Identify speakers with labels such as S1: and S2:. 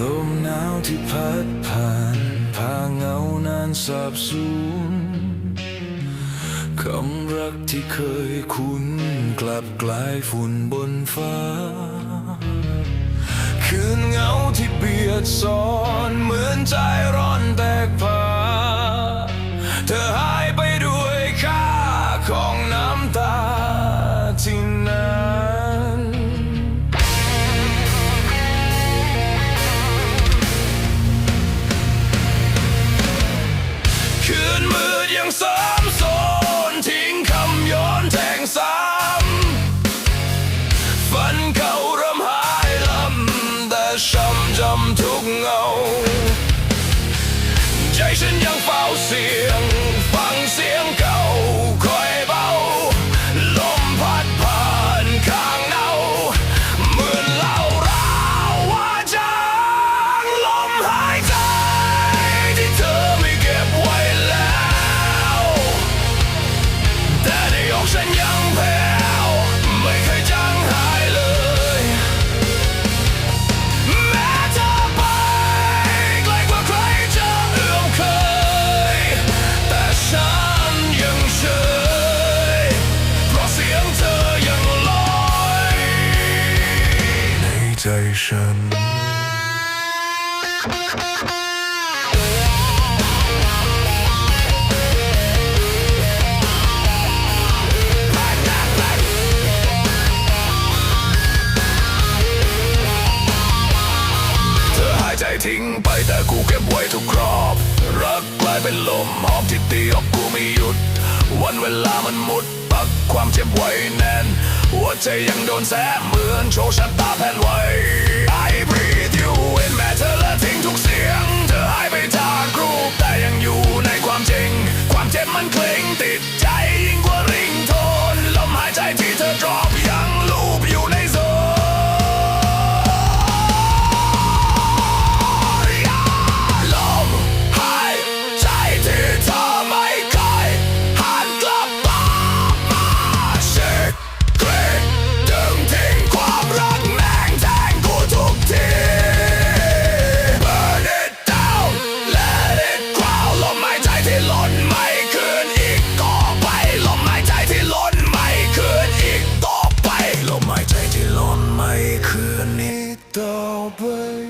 S1: ลมหนาวที่พัดผ่านพาเงานานสาบสูญคำรักที่เคยคุ้นกลับกลายฝุ่นบนฟ้า คืนเงาที่เบียดซ้อนเหมือนใจร้อนแตกพ ช้ำจำทุกเงา ใจฉันยังเฝ้าเสียง ฉันใจทิ้งไปแต่กูเก็บไว้ทุกครอบ รักกลายเป็นลมหอมที่ตีอกกูไม่หยุด วันเวลามันหมดปักความเจ็บไว้แน่นหัวใจยังโดนแสเหมือนโชชะตา Bandit. Albert.